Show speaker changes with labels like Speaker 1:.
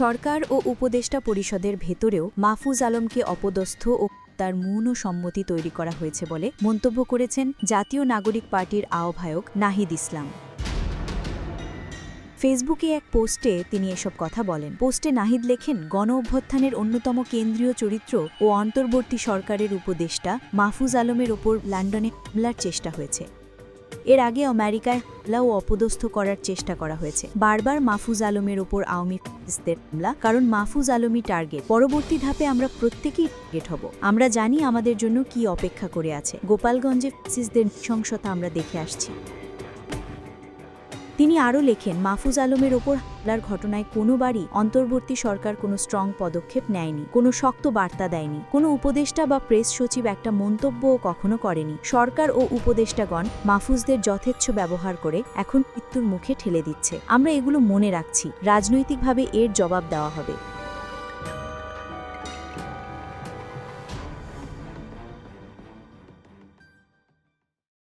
Speaker 1: সরকার ও উপদেষ্টা পরিষদের ভেতরেও মাহফুজ আলমকে অপদস্থ ও তার মৌন সম্মতি তৈরি করা হয়েছে বলে মন্তব্য করেছেন জাতীয় নাগরিক পার্টির আহ্বায়ক নাহিদ ইসলাম। ফেসবুকে এক পোস্টে তিনি এসব কথা বলেন। পোস্টে নাহিদ লেখেন, গণ অভ্যুত্থানের অন্যতম কেন্দ্রীয় চরিত্র ও অন্তর্বর্তী সরকারের উপদেষ্টা মাহফুজ আলমের ওপর লন্ডনে হামলার চেষ্টা হয়েছে। এর আগে আমেরিকায় হামলা ও অপদস্থ করার চেষ্টা করা হয়েছে। বারবার মাহফুজ আলমের ওপর আওয়ামী ফ্যাসিস্টদের হামলা, কারণ মাহফুজ আলমী টার্গেট পরবর্তী ধাপে আমরা প্রত্যেকেই টার্গেট হব। আমরা জানি আমাদের জন্য কি অপেক্ষা করে আছে। গোপালগঞ্জে ফ্যাসিস্টদের নৃশংসতা আমরা দেখে আসছি। তিনি আরও লেখেন, মাহফুজ আলমের ওপর হামলার ঘটনায় কোনোবারই অন্তর্বর্তী সরকার কোনো স্ট্রং পদক্ষেপ নেয়নি, কোনো শক্ত বার্তা দেয়নি, কোনো উপদেষ্টা বা প্রেস সচিব একটা মন্তব্যও কখনো করেনি। সরকার ও উপদেষ্টাগণ মাহফুজদের যথেচ্ছ ব্যবহার করে এখন মৃত্যুর মুখে ঠেলে দিচ্ছে। আমরা এগুলো মনে রাখছি। রাজনৈতিকভাবে এর জবাব দেওয়া হবে।